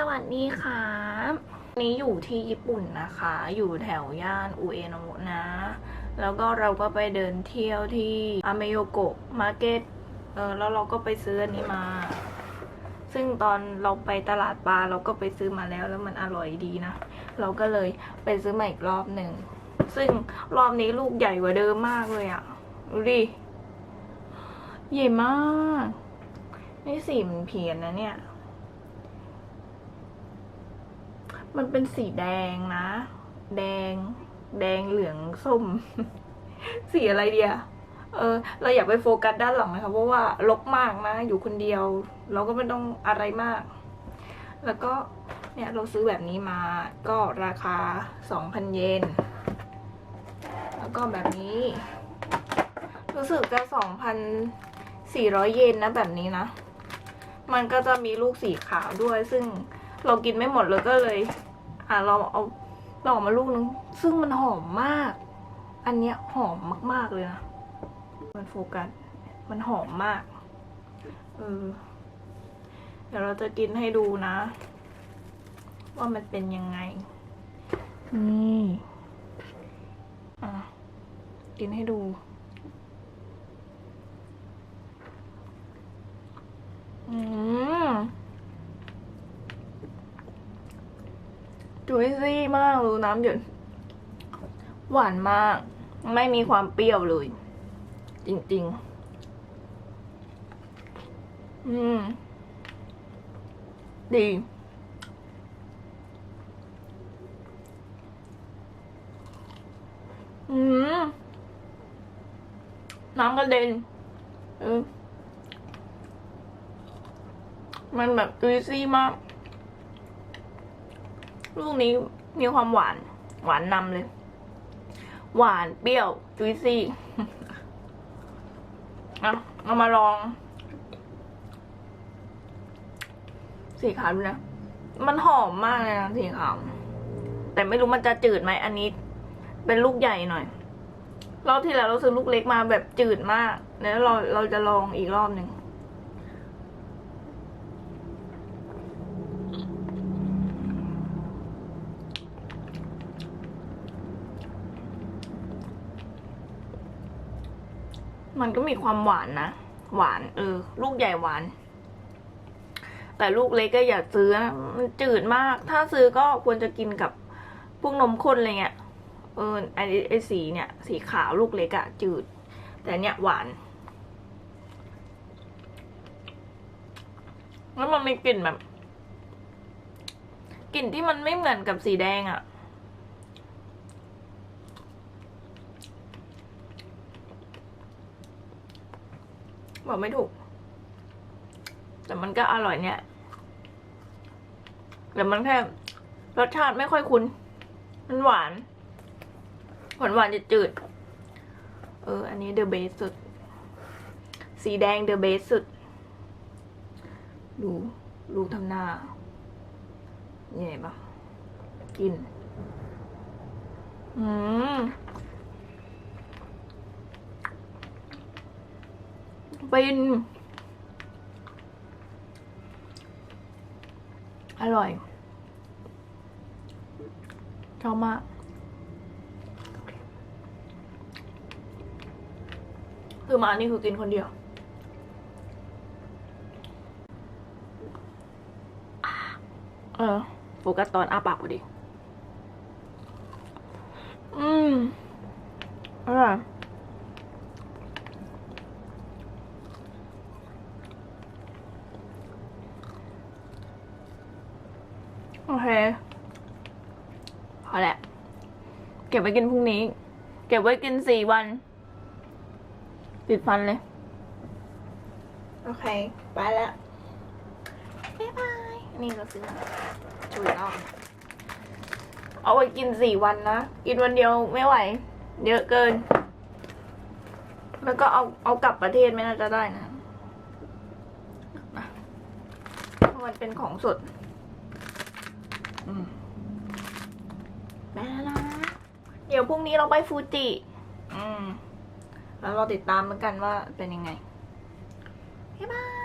สวัสดีค่ะนี้อยู่ที่ญี่ปุ่นนะคะ อยู่แถวย่านอุเอโนะนะ แล้วก็เราก็ไปเดินเที่ยวที่อาเมโยโกะมาร์เก็ตเออแล้วเราก็ไปซื้ออันนี้มา ซึ่งตอนเราไปตลาดปลาเราก็ไปซื้อมาแล้วแล้วมันอร่อยดีนะ เราก็เลยไปซื้อมาอีกรอบหนึ่ง ซึ่งรอบนี้ลูกใหญ่กว่าเดิมมากเลยอะดูดิ ใหญ่มาก นี่สีมันเพียนนะเนี่ย มันเป็นสีแดงนะ แดง แดงเหลืองส้ม สีอะไรเดียเออ เราอยากไปโฟกัสด้านหลังนะคะเพราะว่าลกมากนะ อยู่คนเดียว เราก็ไม่ต้องอะไรมาก แล้วก็เนี่ยเราซื้อแบบนี้มาก็ราคา 2,000 เยน แล้วก็แบบนี้ รู้สึกจะ2,400 เยนนะแบบนี้นะ มันก็จะมีลูกสีขาวด้วย ซึ่งเรากินไม่หมดเลยก็เลย อะเราเอาเราออกมาลูกนึง ซึ่งมันหอมมาก อันเนี้ยหอมมาก ๆ เลยนะ มันโฟกัส มันหอมมาก เออ เดี๋ยวเราจะกินให้ดูนะ ว่ามันเป็นยังไง นี่อะกินให้ดูอืม จุยซี่มากรู้น้ำหยดหวานมาก ไม่มีความเปรี้ยวเลย จริง ๆ อืม ดี อืม น้ำกระเด็นเออมันแบบจุยซี่มาก ลูกนี้มีความหวาน หวานนำเลย หวานเปรี้ยวจุยซี่เอาเอามาลอง สีขาวดูนะ มันหอมมากเลยนะสีขาว แต่ไม่รู้มันจะจืดไหมอันนี้ เป็นลูกใหญ่หน่อย รอบที่แล้วเราซื้อลูกเล็กมาแบบจืดมาก แล้วเราเราจะลองอีกรอบหนึ่ง มันก็มีความหวานนะ หวาน เออ ลูกใหญ่หวาน แต่ลูกเล็กก็อย่าซื้อนะมันจืดมาก ถ้าซื้อก็ควรจะกินกับพวกนมข้นอะไรเงี้ยเออไอไอสีเนี่ย สีขาวลูกเล็กอะจืด แต่เนี่ยหวานแล้วมันมีกลิ่นแบบกลิ่นที่มันไม่เหมือนกับสีแดงอะ บอกไม่ถูก แต่มันก็อร่อยเนี่ยแต่มันแค่รสชาติไม่ค่อยคุ้น มันหวาน หวานหวานจืดๆเออ อันนี้เดอะเบสสุด สีแดงเดอะเบสสุด ดูดูทำหน้าใหญ่ปะกิน อืม เป็นอร่อยชอบมากคือมานี่คือกินคนเดียวเออโฟกัสตอนอ้าปากพอดี อืมอร่อย โอเคพอแหละ เก็บไว้กินพรุ่งนี้ เก็บไว้กินสี่วันปิดฟันเลย โอเค ไปแล้วบ๊ายบาย นี่เราซื้อมาช่วยรอบเอาไว้กินสี่วันนะ กินวันเดียวไม่ไหว เยอะเกิน แล้วก็เอาเอากลับประเทศไม่น่าจะได้นะนะเพราะมันเป็นของสด อืมไปแล้วนะ เดี๋ยวพรุ่งนี้เราไปฟูจิ อืม แล้วเราติดตามเหมือนกันว่าเป็นยังไง บ๊ายบาย